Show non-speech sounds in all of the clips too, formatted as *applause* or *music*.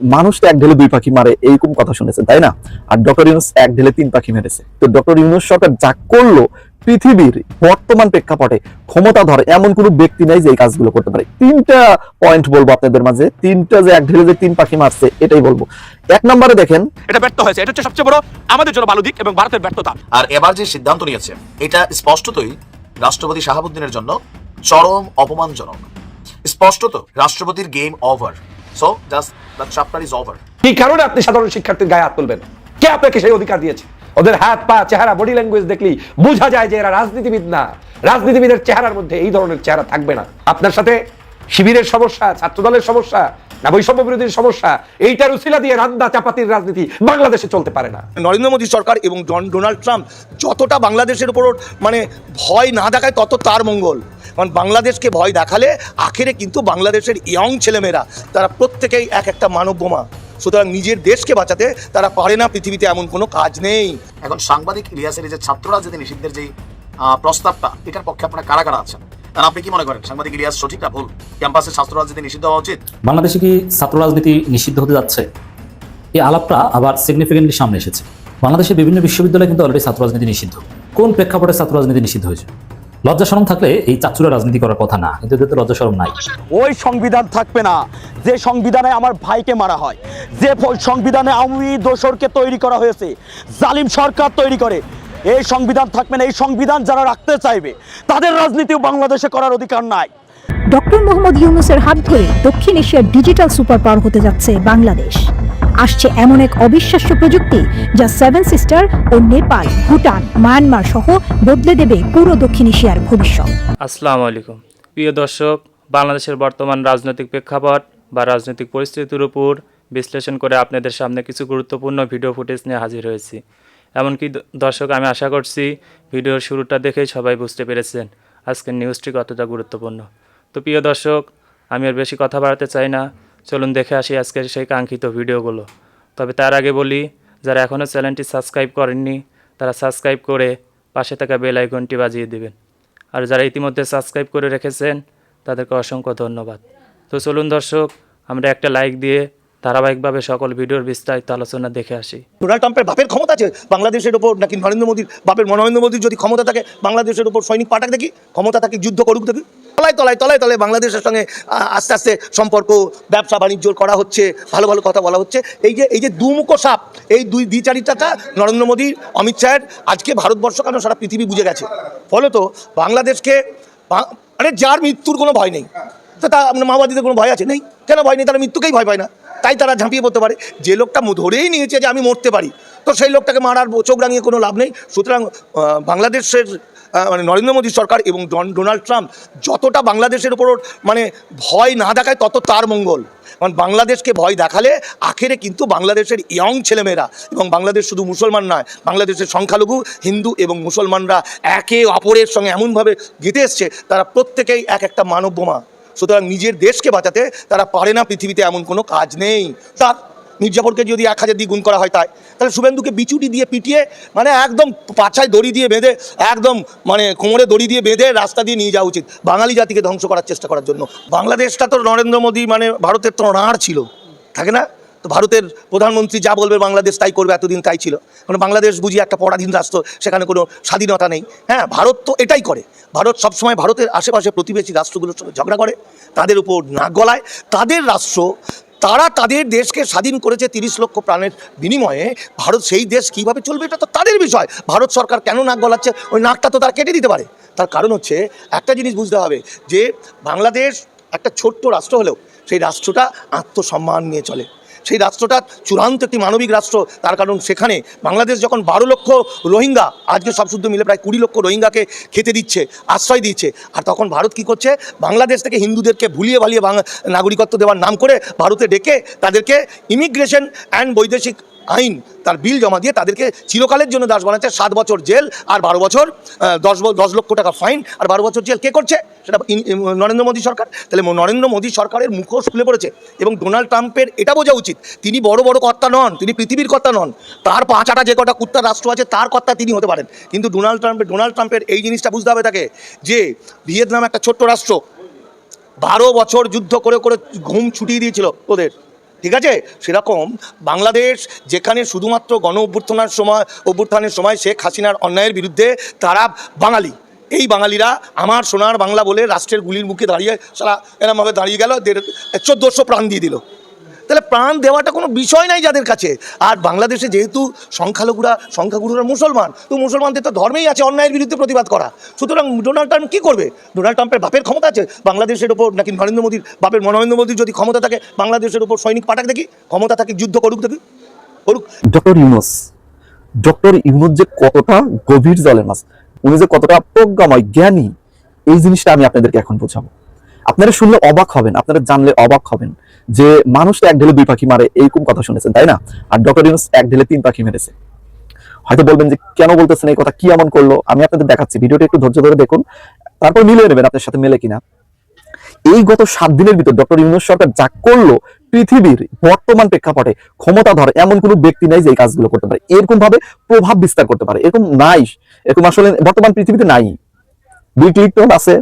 মানুষ তো এক ঢেলে দুই পাখি মারে এইরকম কথা শুনেছেন তাই না? আর ডক্টর ইউনুস এক ঢেলে তিন পাখি মেরেছে। তো ডক্টর ইউনুস সরকার যা করল পৃথিবীর বর্তমান প্রেক্ষাপটে ক্ষমতাধর এমন কোনো ব্যক্তি নাই যে এই কাজগুলো করতে পারে। তিনটা পয়েন্ট বলব আপনাদের মাঝে। তিনটা যে এক ঢেলে যে তিন পাখি মারছে এটাই বলব। এক নম্বরে দেখেন এটা ব্যর্থ হয়েছে এটা হচ্ছে সবচেয়ে বড় আমাদের জন্য ভালো দিক এবং ভারতের ব্যর্থতা। আর এবার যে সিদ্ধান্ত নিয়েছে এটা স্পষ্টতই রাষ্ট্রপতি শাহাবুদ্দিনের জন্য চরম অপমানজনক। স্পষ্টত রাষ্ট্রপতির game over so just that chapter is over কি কারণে আপনি সাধারণ শিক্ষার্থীর গায়ে হাত তুলবেন? কে আপনাকে সেই অধিকার দিয়েছে? ওদের হাত, পা, চেহারা বডি ল্যাঙ্গুয়েজ দেখলি বোঝা যায় যে এরা রাজনীতিবিদ না। রাজনীতিবিদের চেহারার মধ্যে এই ধরনের চেহারা থাকবে না। আপনার সাথে শিবিরের সমস্যা ছাত্রদলের সমস্যা না বৈষম্য বিরোধীর সমস্যা এইটার উসিলা দিয়ে রান্দা চাপাতির রাজনীতি বাংলাদেশে চলতে পারে না। নরেন্দ্র মোদী সরকার এবং জন- ডোনাল্ড ট্রাম্প যতটা বাংলাদেশের উপর মানে ভয় না দেখায় তত তার মঙ্গল। কারণ বাংলাদেশকে ভয় দেখালে আখেরে কিন্তু বাংলাদেশের ইয়ং ছেলেমেয়েরা তারা প্রত্যেকেই এক একটা মানব বোমা সুতরাং নিজের দেশকে বাঁচাতে তারা পারে না পৃথিবীতে এমন কোনো কাজ নেই। এখন সাংবাদিক ইলিয়াসের যে ছাত্র রাজনীতি নিষিদ্ধের যে প্রস্তাবটা এটার পক্ষে আপনারা কারা কারা আছেন? আর আপনি কি মনে করেন? সাংবাদিক ইলিয়াস সঠিক না ভুল? ক্যাম্পাসে ছাত্র রাজনীতি নিষিদ্ধ হওয়া উচিত? বাংলাদেশে কি ছাত্র রাজনীতি নিষিদ্ধ হতে যাচ্ছে? এই আলাপটা আবার সিগনিফিকেন্টলি সামনে এসেছে। বাংলাদেশের বিভিন্ন বিশ্ববিদ্যালয়ে কিন্তু অলরেডি ছাত্র রাজনীতি নিষিদ্ধ। কোন প্রেক্ষাপটে ছাত্র রাজনীতি নিষিদ্ধ হয়েছে? লজ্জা থাকলে এই চাচুরা রাজনীতি করার কথা না কিন্তু এদের তো লজ্জা নাই। ওই সংবিধান থাকবে না যে সংবিধানে আমার ভাইকে মারা হয় যে সংবিধানে আওয়ামী দোসরকে তৈরি করা হয়েছে জালিম সরকার তৈরি করে এই সংবিধান থাকবে না এই সংবিধান যারা রাখতে চাইবে তাদের রাজনীতিও বাংলাদেশে করার অধিকার নাই। ডক্টর মোহাম্মদ ইউনুসের হাত ধরে দক্ষিণ এশিয়ার ডিজিটাল সুপার পাওয়ার হতে যাচ্ছে বাংলাদেশ। আসছে এমন এক অবিশ্বাস্য প্রযুক্তি যা সেভেন সিস্টার ও নেপাল ভুটান মায়ানমার সহ বদলে দেবে পুরো দক্ষিণ এশিয়ার ভবিষ্যৎ। আসসালামু আলাইকুম। প্রিয় দর্শক বাংলাদেশের বর্তমান রাজনৈতিক প্রেক্ষাপট বা রাজনৈতিক পরিস্থিতির উপর বিশ্লেষণ করে আপনাদের সামনে কিছু গুরুত্বপূর্ণ ভিডিও ফুটেজ নিয়ে হাজির হয়েছি। এমনকি দর্শক, আমি আশা করছি ভিডিওর শুরুটা দেখেই সবাই বুঝতে পেরেছেন আজকের নিউজটি কতটা গুরুত্বপূর্ণ। তো প্রিয় দর্শক, আমি আর বেশি কথা বাড়াতে চাই না। চলুন দেখে আসি আজকের সেই কাঙ্ক্ষিত ভিডিওগুলো। তবে তার আগে বলি, যারা এখনও চ্যানেলটি সাবস্ক্রাইব করেননি, তারা সাবস্ক্রাইব করে পাশে থাকা বেল আইকনটি বাজিয়ে দেবেন। আর যারা ইতিমধ্যে সাবস্ক্রাইব করে রেখেছেন, তাদেরকে অসংখ্য ধন্যবাদ। তো চলুন দর্শক, আমরা একটা লাইক দিয়ে ধারাবাহিকভাবে সকল ভিডিওর বিস্তারিত আলোচনা দেখে আসি। ডোনাল্ড ট্রাম্পের বাপের ক্ষমতা আছে, বাংলাদেশের উপর নাকি নরেন্দ্র মোদীর, বাপের নরেন্দ্র মোদীর যদি ক্ষমতা থাকে, বাংলাদেশের উপর সৈনিক পাঠাক দেখি, ক্ষমতা থাকে, যুদ্ধ করুক দেখি। তলায় তলায় তলায় তলায় বাংলাদেশের সঙ্গে আস্তে আস্তে সম্পর্ক, ব্যবসা, বাণিজ্য করা হচ্ছে, ভালো ভালো কথা বলা হচ্ছে। এই যে এই যে দুমুখো সাপ, এই দুই দ্বিচারিতাটা নরেন্দ্র মোদী অমিত শাহের, আজকে ভারতবর্ষ কেন সারা পৃথিবী বুঝে গেছে। ফলত বাংলাদেশকে মানে যার মৃত্যুর কোনো ভয় নেই, তো তা আপনার মাওবাদীদের কোনো ভয় আছে? নেই। কেন ভয় নেই? তারা মৃত্যুকেই ভয় পায় না। তাই তারা ঝাঁপিয়ে পড়তে পারে। যে লোকটা ধরেই নিয়েছে যে আমি মরতে পারি, তো সেই লোকটাকে মারার চোখ রাঙিয়ে কোনো লাভ নেই। সুতরাং বাংলাদেশের মানে নরেন্দ্র মোদী সরকার এবং ডন- ডোনাল্ড ট্রাম্প যতটা বাংলাদেশের উপর মানে ভয় না দেখায়, তত তার মঙ্গল। কারণ বাংলাদেশকে ভয় দেখালে আখেরে কিন্তু বাংলাদেশের ইয়ং ছেলেমেয়েরা এবং বাংলাদেশ শুধু মুসলমান নয়, বাংলাদেশের সংখ্যালঘু, হিন্দু এবং মুসলমানরা একে অপরের সঙ্গে এমনভাবে গেঁথে এসছে, তারা প্রত্যেকেই এক একটা মানব বোমা সুতরাং নিজের দেশকে বাঁচাতে তারা পারে না পৃথিবীতে এমন কোনো কাজ নেই। তার মির্জাফরকে যদি এক হাজার দিয়ে গুণ করা হয় তাই। তাহলে শুভেন্দুকে বিচুটি দিয়ে পিটিয়ে মানে একদম পাছায় দড়ি দিয়ে বেঁধে, একদম মানে কোমরে দড়ি দিয়ে বেঁধে রাস্তা দিয়ে নিয়ে যাওয়া উচিত বাঙালি জাতিকে ধ্বংস করার চেষ্টা করার জন্য। বাংলাদেশটা তো নরেন্দ্র মোদী মানে ভারতের তো ছিল। থাকে না? তো ভারতের প্রধানমন্ত্রী যা বলবে বাংলাদেশ তাই করবে, এতদিন তাই ছিল। কারণ বাংলাদেশ বুঝি একটা পরাধীন রাষ্ট্র, সেখানে কোনো স্বাধীনতা নেই। হ্যাঁ ভারত তো এটাই করে। ভারত সবসময় ভারতের আশেপাশে প্রতিবেশী রাষ্ট্রগুলোর সঙ্গে ঝগড়া করে, তাদের উপর নাক গলায়। তাদের রাষ্ট্র, তারা তাদের দেশকে স্বাধীন করেছে তিরিশ লক্ষ প্রাণের বিনিময়ে। ভারত সেই দেশ কীভাবে চলবে, এটা তো তাদের বিষয়। ভারত সরকার কেন নাক গলাচ্ছে? ওই নাকটা তো তারা কেটে দিতে পারে। তার কারণ হচ্ছে, একটা জিনিস বুঝতে হবে, যে বাংলাদেশ একটা ছোট্ট রাষ্ট্র হলেও, সেই রাষ্ট্রটা আত্মসম্মান নিয়ে চলে। সেই রাষ্ট্রটা চূড়ান্ত একটি মানবিক রাষ্ট্র। তার কারণ সেখানে বাংলাদেশ যখন বারো লক্ষ রোহিঙ্গা, আজকে সব শুদ্ধ মিলে প্রায় কুড়ি লক্ষ রোহিঙ্গাকে খেতে দিচ্ছে, আশ্রয় দিচ্ছে। আর তখন ভারত কি করছে? বাংলাদেশ থেকে হিন্দুদেরকে ভুলিয়ে ভালিয়ে নাগরিকত্ব দেওয়ার নাম করে ভারতে ডেকে তাদেরকে ইমিগ্রেশন অ্যান্ড বৈদেশিক আইন, তার বিল জমা দিয়ে তাদেরকে চিরকালের জন্য দাস বানাচ্ছে। সাত বছর জেল আর বারো বছর দশ দশ লক্ষ টাকা ফাইন আর বারো বছর জেল। কে করছে? সেটা নরেন্দ্র মোদী সরকার। তাহলে নরেন্দ্র মোদী সরকারের মুখোশ খুলে পড়েছে এবং ডোনাল্ড ট্রাম্পের এটা বোঝা উচিত। তিনি বড় বড় কর্তা নন, তিনি পৃথিবীর কর্তা নন। তার পাঁচ আটা যে কটা কুত্তার রাষ্ট্র আছে, তার কর্তা তিনি হতে পারেন। কিন্তু ডোনাল্ড ট্রাম্পের ডোনাল্ড ট্রাম্পের এই জিনিসটা বুঝতে হবে তাকে যে ভিয়েতনাম একটা ছোট্ট রাষ্ট্র। বারো বছর যুদ্ধ করে করে ঘুম ছুটিয়ে দিয়েছিল ওদের। ঠিক আছে? সেরকম বাংলাদেশ যেখানে শুধুমাত্র গণ অভ্যুত্থানের সময় অভ্যুত্থানের সময় শেখ হাসিনার অন্যায়ের বিরুদ্ধে তারা বাঙালি। এই বাঙালিরা আমার সোনার বাংলা বলে রাষ্ট্রের গুলির মুখে দাঁড়িয়ে সারা এরমভাবে দাঁড়িয়ে গেল, দেড়, চোদ্দোশো প্রাণ দিয়ে দিল। তাহলে প্রাণ দেওয়াটা কোনো বিষয় নাই যাদের কাছে। আর বাংলাদেশে যেহেতু সংখ্যালঘুরা, সংখ্যাগুরুরা মুসলমান, তো মুসলমানদের তো ধর্মেই আছে অন্যায়ের বিরুদ্ধে প্রতিবাদ করা। সুতরাং ডোনাল্ড ট্রাম্প কী করবে? ডোনাল্ড ট্রাম্পের বাপের ক্ষমতা আছে? বাংলাদেশের ওপর নাকি নরেন্দ্র মোদীর বাপের, নরেন্দ্র মোদীর যদি ক্ষমতা থাকে, বাংলাদেশের ওপর সৈনিক পাঠাক দেখি? ক্ষমতা থাকে, যুদ্ধ করুক দেখি? করুক। ডক্টর ইউনুস ডক্টর ইউনুস যে কতটা গভীর জলের মাছ, উনি যে কতটা প্রজ্ঞাময়, জ্ঞানী, এই জিনিসটা আমি আপনাদেরকে এখন বোঝাবো। আপনারা শুনলে অবাক হবেন, আপনারা জানলে অবাক হবেন যে মানুষ এক ঢেলে দুই পাখি মারে, এইরকম কথা শুনেছেন, তাই না? আর ডক্টর ইউনুস এক ঢেলে তিন পাখি মেরেছে। হয়তো বলবেন যে কেন বলতেছেন এই কথা, কি এমন করল? আমি আপনাদের দেখাচ্ছি, ভিডিওটা একটু ধৈর্য ধরে দেখুন, তারপর মিলিয়ে নেবেন আপনার সাথে মেলে কিনা। এই গত সাত দিনের ভিতর ডক্টর ইউনুস সরকার যা করল, পৃথিবীর বর্তমান প্রেক্ষাপটে ক্ষমতাধর এমন কোনো ব্যক্তি নাই যে এই কাজগুলো করতে পারে। এরকম ভাবে প্রভাব বিস্তার করতে পারে। এরকম নাই, এরকম আসলে বর্তমান পৃথিবীতে নাই। বিল ক্লিন্টন আছে।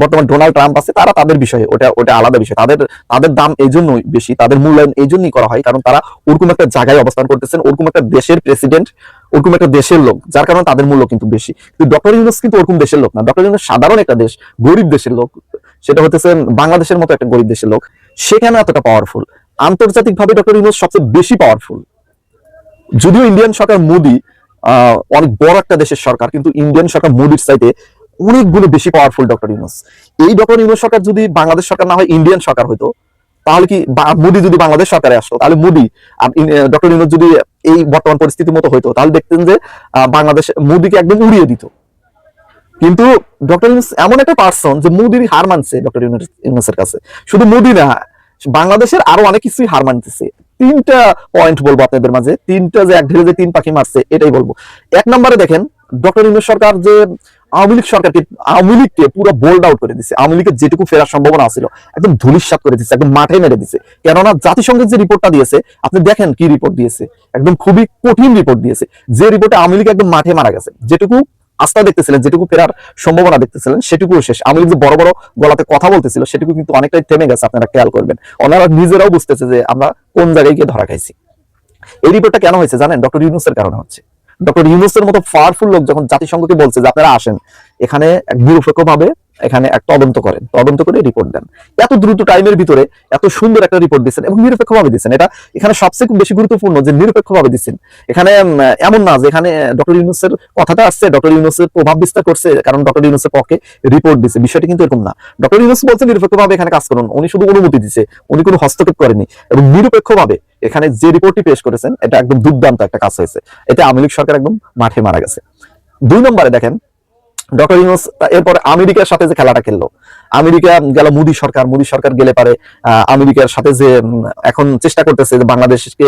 বর্তমান ডোনাল্ড ট্রাম্প আছে, তারা তাদের বিষয়ে, ওটা ওটা আলাদা বিষয়। তাদের তাদের দাম এই জন্যই বেশি, তাদের মূল্যায়ন এই জন্যই করা হয়, কারণ তারা ওরকম একটা জায়গায় অবস্থান করতেছেন, ওরকম একটা দেশের প্রেসিডেন্ট ওরকম একটা দেশের লোক, যার কারণে তাদের মূল্য কিন্তু বেশি। কিন্তু ডক্টর ইউনুস কিন্তু ওরকম দেশের লোক না। ডক্টর ইউনুস সাধারণ একটা দেশ, গরিব দেশের লোক, সেটা হতেছে বাংলাদেশের মতো একটা গরিব দেশের লোক। সেখানে এতটা পাওয়ারফুল আন্তর্জাতিকভাবে ডক্টর ইউনুস সবচেয়ে বেশি পাওয়ারফুল যদিও ইন্ডিয়ান সরকার মোদি অনেক বড় একটা দেশের সরকার, কিন্তু ইন্ডিয়ান সরকার মোদির চাইতে অনেকগুলো বেশি পাওয়ারফুল ডক্টর ইউনুস। এই ডক্টর ইউনুস সরকার যদি বাংলাদেশ সরকার না হয় ইন্ডিয়ান সরকার হইতো, তাহলে কি মোদি যদি বাংলাদেশ সরকারে আসতো, তাহলে মোদি ডক্টর ইউনুস যদি এই বর্তমান পরিস্থিতির মতো হইতো, তাহলে দেখতেন যে বাংলাদেশ মোদিকে একদম উড়িয়ে দিত। কিন্তু ডক্টর ইউনুস এমন একটা পার্সন যে মোদির হার মানছে ডক্টর ইউনুসের কাছে। শুধু মোদি না, বাংলাদেশের আরও অনেক কিছুই হার মানতেছে। তিনটা পয়েন্ট বলব আপনাদের মাঝে, তিনটা যে এক ঢেলে যে তিন পাখি মারছে, এটাই বলব। এক নম্বরে দেখেন ডক্টর সরকার যে আওয়ামী লীগ সরকারকে, আওয়ামী লীগকে পুরো বোল্ড আউট করে আওয়ামী লীগের যেটুকু ফেরার সম্ভাবনা ছিল, একদম ধুলিস্বাত করে দিচ্ছে একদম মাঠে মেরে কেননা জাতিসংঘের যে রিপোর্টটা দিয়েছে, আপনি দেখেন কি রিপোর্ট দিয়েছে, একদম খুবই কঠিন রিপোর্ট দিয়েছে। যে রিপোর্টে আওয়ামী লীগ একদম মাঠে মারা গেছে, যেটুকু আস্থা দেখতেছিলেন, যেটুকু ফেরার সম্ভাবনা দেখতেছিলেন সেটুকু শেষ। লীগ যে বড় বড় গলাতে কথা বলতেছিল, সেটুকু কিন্তু অনেকটাই থেমে গেছে, আপনারা খেয়াল করবেন। ওনারা নিজেরাও বুঝতেছে যে আমরা কোন জায়গায় গিয়ে ধরা খাইছি। এই রিপোর্টটা কেন হয়েছে জানেন? ডক্টর ইউনুসের কারণে হচ্ছে। ডক্টর ইউনুসের মতো পাওয়ারফুল লোক যখন জাতিসংঘকে বলছে যে, আপনারা আসেন, এখানে এক নিরপেক্ষ ভাবে এখানে এক তদন্ত করেন, তদন্ত করে রিপোর্ট দেন। এত দ্রুত টাইমের ভিতরে এত সুন্দর একটা রিপোর্ট দিচ্ছেন এবং নিরপেক্ষ ভাবে দিচ্ছেন। এটা এখানে সবচেয়ে বেশি গুরুত্বপূর্ণ যে নিরপেক্ষ ভাবে দিচ্ছেন। এখানে এমন না যে এখানে ডক্টর ইউনুসের কথাটা আসছে ডক্টর ইউনুসের প্রভাব বিস্তার করছে, কারণ ডক্টর ইউনুসের পক্ষে রিপোর্ট দিচ্ছে। বিষয়টা কিন্তু এরকম না। ডক্টর ইউনুস বলছে নিরপেক্ষ ভাবে এখানে কাজ করুন। উনি শুধু অনুমতি দিচ্ছে, উনি কোনো হস্তক্ষেপ করেনি এবং নিরপেক্ষ ভাবে এখানে যে রিপোর্টটি পেশ করেছেন, এটা একদম দুর্দান্ত একটা কাজ হয়েছে। এটা আওয়ামী সরকার একদম মাঠে মারা গেছে। দুই নম্বরে দেখেন ডক্টর ইউনুস এরপর আমেরিকার সাথে যে খেলাটা খেললো আমেরিকা গেল, মোদী সরকার মোদী সরকার গেলে পারে আমেরিকার সাথে যে এখন চেষ্টা করতেছে যে বাংলাদেশকে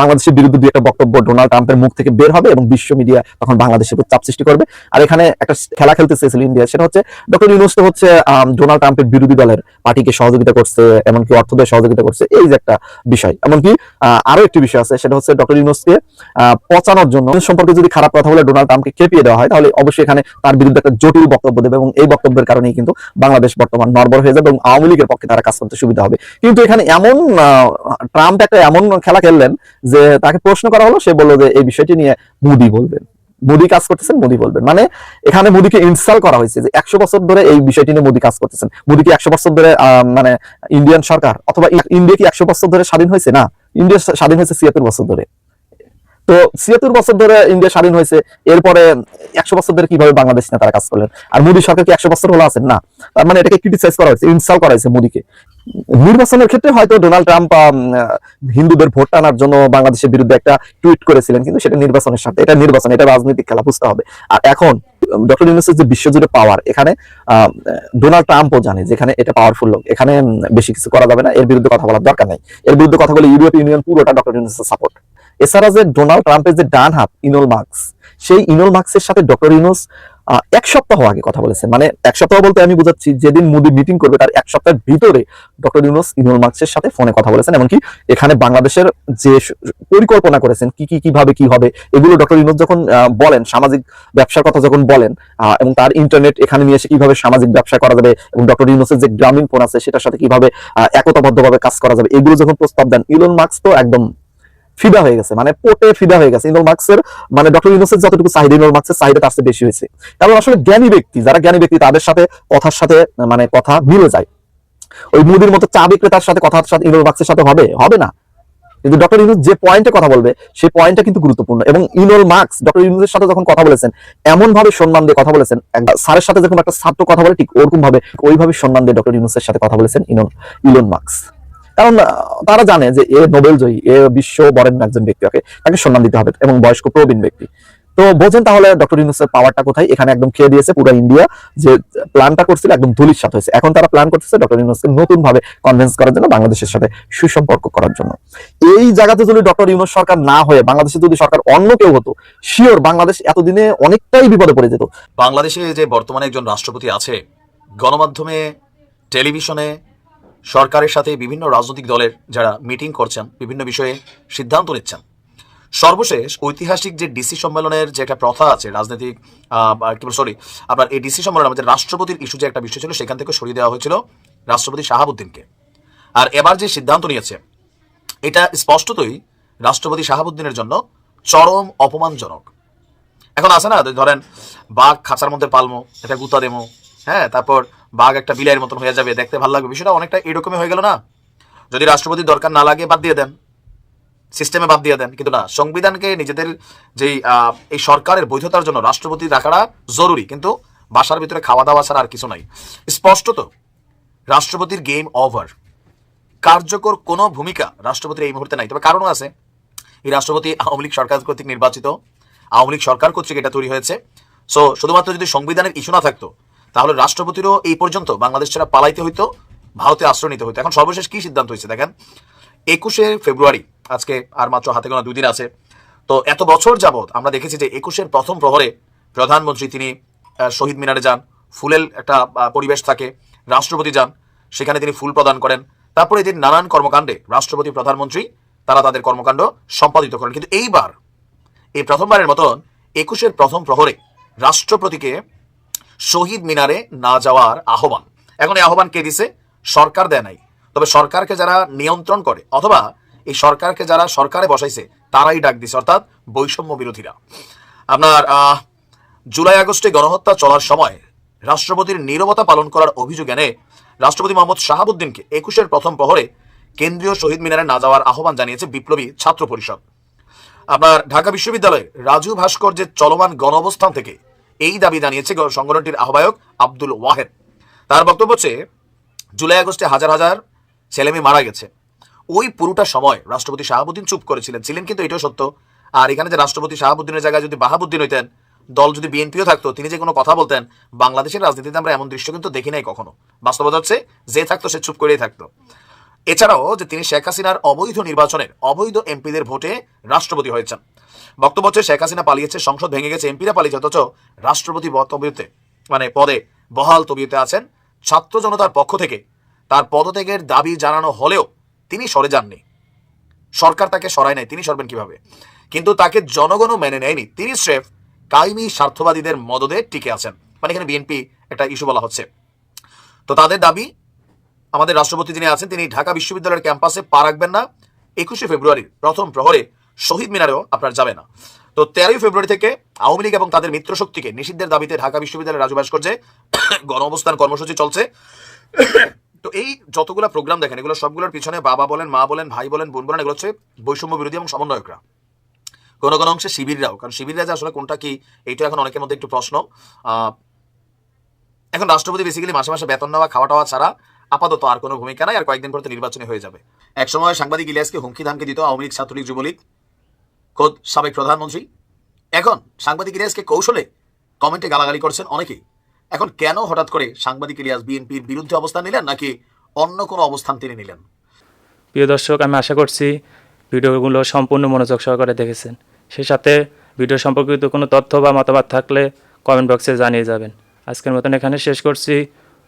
বাংলাদেশের বিরুদ্ধে দুই একটা বক্তব্য ডোনাল্ড ট্রাম্পের মুখ থেকে বের হবে এবং বিশ্ব মিডিয়া তখন বাংলাদেশের চাপ সৃষ্টি করবে। আর এখানে একটা খেলা খেলতে চেয়েছিল ইন্ডিয়া সেটা হচ্ছে ডক্টর ইউনুস তো হচ্ছে ডোনাল্ড ট্রাম্পের বিরোধী দলের পার্টিকে সহযোগিতা করছে, এমনকি অর্থ দিয়ে সহযোগিতা করছে, এই যে একটা বিষয়। এমনকি আরও একটি বিষয় আছে, সেটা হচ্ছে ডক্টর ইউনুসকে পচানোর জন্য সম্পর্কে যদি খারাপ কথা বলে ডোনাল্ড ট্রাম্পকে খেপিয়ে দেওয়া হয়, তাহলে অবশ্যই এখানে তার বিরুদ্ধে একটা জটিল বক্তব্য দেবে এবং এই বক্তব্যের কারণেই কিন্তু বাংলাদেশ বর্তমান নর্বর হয়ে যাবে এবং আওয়ামী লীগের পক্ষে তারা কাজ করতে সুবিধা হবে। কিন্তু এখানে এমন ট্রাম্প একটা এমন খেলা খেললেন যে তাকে প্রশ্ন করা হলো, সে বলল যে এই বিষয়টি নিয়ে মোদি বলবেন। মোদি কাজ করতেছেন, মোদি বলবেন। মানে এখানে মোদিকে ইনস্টল করা হয়েছে যে একশো বছর ধরে এই বিষয়টি নিয়ে মোদি কাজ করতেছেন। মোদি কি একশো বছর ধরে মানে ইন্ডিয়ান সরকার? অথবা ইন্ডিয়া কি একশো বছর ধরে স্বাধীন হয়েছে? না, ইন্ডিয়া স্বাধীন হয়েছে ছিয়াত্তর বছর ধরে। তো ছিয়াত্তর বছর ধরে ইন্ডিয়া স্বাধীন হয়েছে, এরপরে একশো বছর ধরে কীভাবে বাংলাদেশ নিয়ে তারা কাজ করলেন? আর মোদী সরকার কি একশো বছর হলো আছেন? না। তার মানে এটাকে ক্রিটিসাইজ করা হয়েছে ইনস্টল করা হয়েছে মোদীকে। নির্বাচনের ক্ষেত্রে হয়তো ডোনাল্ড ট্রাম্প হিন্দুদের ভোট টানার জন্য বাংলাদেশের বিরুদ্ধে একটা টুইট করেছিলেন, কিন্তু সেটা নির্বাচনের সাথে এটা নির্বাচন, এটা রাজনৈতিক খেলা, বুঝতে হবে। আর এখন, ডক্টর ইউনুসের যে বিশ্বজুড়ে পাওয়ার এখানে ডোনাল্ড ট্রাম্পও জানে যেখানে এটা পাওয়ারফুল লোক। এখানে বেশি কিছু করা যাবে না, এর বিরুদ্ধে কথা বলার দরকার নেই। এর বিরুদ্ধে কথা বলে ইউরোপ ইউনিয়ন পুরোটা ডক্টর ইউনুসের সাপোর্ট এছাড়া যে ডোনাল্ড ট্রাম্পের যে ডান হাত ইনোল মার্কস সেই ইনোল মার্কসের সাথে ডক্টর ইউনুস আহ, এক সপ্তাহ আগে কথা বলেছেন। মানে এক সপ্তাহ বলতে আমি বুঝাচ্ছি যেদিন মোদি মিটিং করবে তার এক সপ্তাহের ভিতরে ডক্টর ইউনুস ইনোল মার্কসের সাথে ফোনে কথা বলেছেন। এমনকি এখানে বাংলাদেশের যে পরিকল্পনা করেছেন কি কি কীভাবে কি হবে এগুলো ডক্টর ইউনুস যখন বলেন সামাজিক ব্যবসার কথা যখন বলেন এবং তার ইন্টারনেট এখানে নিয়ে এসে কীভাবে সামাজিক ব্যবসা করা যাবে এবং ডক্টর ইউনুসের যে গ্রামীণ ফোন আছে সেটার সাথে কীভাবে একতাবদ্ধভাবে কাজ করা যাবে এগুলো যখন প্রস্তাব দেন ইলন মার্কস তো একদম ফিদা হয়ে গেছে মানে পোটে ফিদা হয়ে গেছে। ইনোল মার্কসের মানে ডক্টর ইউনুসের যতটুকু চাহিদা ইনোল মার্কসের চাহিদা তার বেশি হয়েছে। কারণ আসলে জ্ঞানী ব্যক্তি, যারা জ্ঞানী ব্যক্তি, তাদের সাথে কথার সাথে মানে কথা মিলে যায়। ওই মুদির মতো চা বিক্রেতার সাথে কথার সাথে ইনোল মার্কসের সাথে হবে হবে না। কিন্তু ডক্টর ইউনুস যে পয়েন্টে কথা বলবে সেই পয়েন্টটা কিন্তু গুরুত্বপূর্ণ। এবং ইনোল মার্কস ডক্টর ইউনুসের সাথে যখন কথা বলেছেন এমন ভাবে সম্মান দিয়ে কথা বলেছেন স্যারের সাথে যখন একটা ছাত্র কথা বলে, ঠিক ওরকম ভাবে ওইভাবে সম্মান দিয়ে ডক্টর ইউনুসের সাথে কথা বলেছেন ইনন ইলন মার্কস কারণ তারা জানে যে এ নোবেল জয়ী এ বিশ্ব বরেণ্য একজন ব্যক্তি তাকে সম্মান দিতে হবে এবং বয়স্ক প্রবীণ ব্যক্তি। তো বোঝেন তাহলে ডক্টর ইউনুসের পাওয়ারটা কোথায়? এখানে একদম খেয়ে দিয়েছে পুরো ইন্ডিয়া যে প্ল্যানটা করছিল, একদম ধুলির সাথে হয়েছে। এখন তারা প্ল্যান করতেছে ডক্টর ইউনুসকে নতুন ভাবে কনভিন্স করার জন্য বাংলাদেশের সাথে সুসম্পর্ক করার জন্য। এই জায়গাতে যদি ডক্টর ইউনুস সরকার না হয়ে, বাংলাদেশে যদি সরকার অন্য কেউ হতো শিওর বাংলাদেশ এতদিনে অনেকটাই বিপদে পড়ে যেত। বাংলাদেশে যে বর্তমানে একজন রাষ্ট্রপতি আছে, গণমাধ্যমে, টেলিভিশনে সরকারের সাথে বিভিন্ন রাজনৈতিক দলের যারা মিটিং করছেন, বিভিন্ন বিষয়ে সিদ্ধান্ত নিচ্ছেন। সর্বশেষ ঐতিহাসিক যে ডিসি সম্মেলনের যে একটা প্রথা আছে, রাজনৈতিক কি সরি আপনার এই ডিসি সম্মেলন আমাদের রাষ্ট্রপতির ইস্যু যে একটা বিষয় ছিল, সেখান থেকে সরিয়ে দেওয়া হয়েছিল রাষ্ট্রপতি শাহাবুদ্দিনকে। আর এবার যে সিদ্ধান্ত নিয়েছে, এটা স্পষ্টতই রাষ্ট্রপতি শাহাবুদ্দিনের জন্য চরম অপমানজনক। এখন আছে না, ধরেন বাঘ খাঁচার মধ্যে পালমো, এটা গুতা দেমো হ্যাঁ তারপর বাঘ একটা বিলাইয়ের মতন হয়ে যাবে, দেখতে ভালো লাগবে। বিষয়টা অনেকটা এরকমই হয়ে গেল না? যদি রাষ্ট্রপতির দরকার না লাগে, বাদ দিয়ে দেন। সিস্টেমে বাদ দিয়ে দেন। কিন্তু না, সংবিধানকে নিজেদের যেই এই সরকারের বৈধতার জন্য রাষ্ট্রপতি রাখাটা জরুরি। কিন্তু বাসার ভিতরে খাওয়া দাওয়া ছাড়া আর কিছু নাই। স্পষ্টত, রাষ্ট্রপতির গেম ওভার কার্যকর কোনো ভূমিকা রাষ্ট্রপতির এই মুহূর্তে নাই। তবে কারণও আছে। এই রাষ্ট্রপতি আওয়ামী লীগ সরকার কর্তৃক নির্বাচিত। আওয়ামী লীগ সরকার কর্তৃক এটা তৈরি হয়েছে। সো শুধুমাত্র যদি সংবিধানের ইস্যু না থাকতো তাহলে রাষ্ট্রপতিরও এই পর্যন্ত বাংলাদেশ ছাড়া পালাইতে হইতো, ভারতে আশ্রয় নিতে হইতো। এখন সর্বশেষ কি সিদ্ধান্ত হয়েছে দেখেন? একুশে ফেব্রুয়ারি, আজকে আর মাত্র হাতে গোনা দুই দিন আছে। তো এত বছর যাবৎ আমরা দেখেছি যে একুশের প্রথম প্রহরে প্রধানমন্ত্রী তিনি শহীদ মিনারে যান ফুলের একটা পরিবেশ থাকে, রাষ্ট্রপতি যান, সেখানে তিনি ফুল প্রদান করেন। তারপরে এদিন নানান কর্মকাণ্ডে রাষ্ট্রপতি, প্রধানমন্ত্রী, তারা তাদের কর্মকাণ্ড সম্পাদিত করেন। কিন্তু এইবার, এই প্রথমবারের মতন একুশের প্রথম প্রহরে রাষ্ট্রপতিকে শহীদ মিনারে না যাওয়ার আহ্বান। এখন এই আহ্বান কে দিছে? সরকার দেয় নাই। তবে সরকারকে যারা নিয়ন্ত্রণ করে, অথবা এই সরকারকে যারা সরকারে বসাইছে, তারাই ডাক দিছে, অর্থাৎ বৈষম্য বিরোধীরা। আপনার জুলাই আগস্টে গণহত্যা চলার সময় রাষ্ট্রপতির নীরবতা পালন করার অভিযোগ এনে রাষ্ট্রপতি মোহাম্মদ শাহাবুদ্দিনকে একুশের প্রথম প্রহরে কেন্দ্রীয় শহীদ মিনারে না যাওয়ার আহ্বান জানিয়েছে বিপ্লবী ছাত্র পরিষদ। আপনার, ঢাকা বিশ্ববিদ্যালয়ে রাজু ভাস্কর্যের চলমান গণ অবস্থান থেকে এই দাবি জানিয়েছে সংগঠনটির আহ্বায়ক আব্দুল ওয়াহেদ। তার বক্তব্য হচ্ছে, জুলাই আগস্টে হাজার হাজার ছেলেমেয়ে মারা গেছে। ওই পুরোটা সময় রাষ্ট্রপতি শাহাবুদ্দিন চুপ করেছিলেন। ছিলেন কিন্তু এটাও সত্য। আর এখানে যে রাষ্ট্রপতি শাহাবুদ্দিনের জায়গায় যদি বাহাবুদ্দিন হইতেন, দল যদি বিএনপিও থাকতো, তিনি যে কোনো কথা বলতেন, বাংলাদেশের রাজনীতিতে আমরা এমন দৃশ্য কিন্তু দেখি নাই কখনো। বাস্তবতা হচ্ছে, যে থাকতো সে চুপ করেই থাকতো। এছাড়াও যে তিনি শেখ হাসিনার অবৈধ নির্বাচনের, অবৈধ এমপিদের ভোটে রাষ্ট্রপতি হয়েছেন। বক্তব্য হচ্ছে, শেখ হাসিনা পালিয়েছে, সংসদ ভেঙে গেছে, এমপিরা পালিয়েছে, অথচ রাষ্ট্রপতি তবিয়তে মানে পদে বহাল তবিয়তে আছেন। ছাত্র জনতার পক্ষ থেকে তার পদত্যাগের দাবি জানানো হলেও তিনি সরে যাননি। সরকার তাকে সরায় নাই, তিনি সরবেন কীভাবে? কিন্তু তাকে জনগণও মেনে নেয়নি। তিনি স্রেফ কায়েমি স্বার্থবাদীদের মদদে টিকে আছেন। মানে এখানে বিএনপি একটা ইস্যু বলা হচ্ছে। তো তাদের দাবি, আমাদের রাষ্ট্রপতি যিনি আছেন, তিনি ঢাকা বিশ্ববিদ্যালয়ের ক্যাম্পাসে পা রাখবেন না। একুশে ফেব্রুয়ারির প্রথম প্রহরে শহীদ মিনারেও আপনার যাবে না। তো তেরোই ফেব্রুয়ারি থেকে আওয়ামী লীগ এবং তাদের মিত্র শক্তিকে নিষিদ্ধের দাবিতে ঢাকা বিশ্ববিদ্যালয়ের রাজু ভাস্কর্যে *coughs* গণ অবস্থান কর্মসূচি চলছে। *coughs* তো এই যতগুলো প্রোগ্রাম দেখেন, এগুলো সবগুলোর পিছনে বাবা বলেন, মা বলেন, ভাই বলেন, বোন বলেন, এগুলো হচ্ছে বৈষম্য বিরোধী এবং সমন্বয়করা। কোনো কোনো অংশে শিবিররাও, কারণ শিবিররা যে আসলে কোনটা কি, এইটা এখন অনেকের মধ্যে একটু প্রশ্ন। এখন রাষ্ট্রপতি বেসিক্যালি মাসে মাসে বেতন নেওয়া, খাওয়া টাওয়া ছাড়া আপাতত আর কোনো ভূমিকা নাই, আর কয়েকদিন পর তো নির্বাচনে হয়ে যাবে। একসময় সাংবাদিক ইলিয়াসকে হুমকি ধামকি দিত আওয়ামী লীগ, ছাত্রলীগ, যুবলীগ। খোদ সাবেক প্রধানমন্ত্রী। এখন সাংবাদিক ইলিয়াসকে কৌশলে কমেন্টে গালাগালি করছেন অনেকেই। এখন কেন হঠাৎ করে সাংবাদিক ইলিয়াস বিএনপির বিরুদ্ধে অবস্থান নিলেন নাকি অন্য কোনো অবস্থান তিনি নিলেন? প্রিয় দর্শক, আমি আশা করছি ভিডিওগুলো সম্পূর্ণ মনোযোগ সহকারে দেখেছেন। সেই সাথে ভিডিও সম্পর্কিত কোনো তথ্য বা মতামত থাকলে কমেন্ট বক্সে জানিয়ে যাবেন। আজকের মতন এখানে শেষ করছি।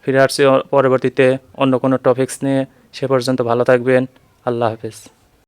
ফিরে আসছি পরবর্তীতে অন্য কোনো টপিকস নিয়ে। সে পর্যন্ত ভালো থাকবেন। আল্লাহ হাফেজ।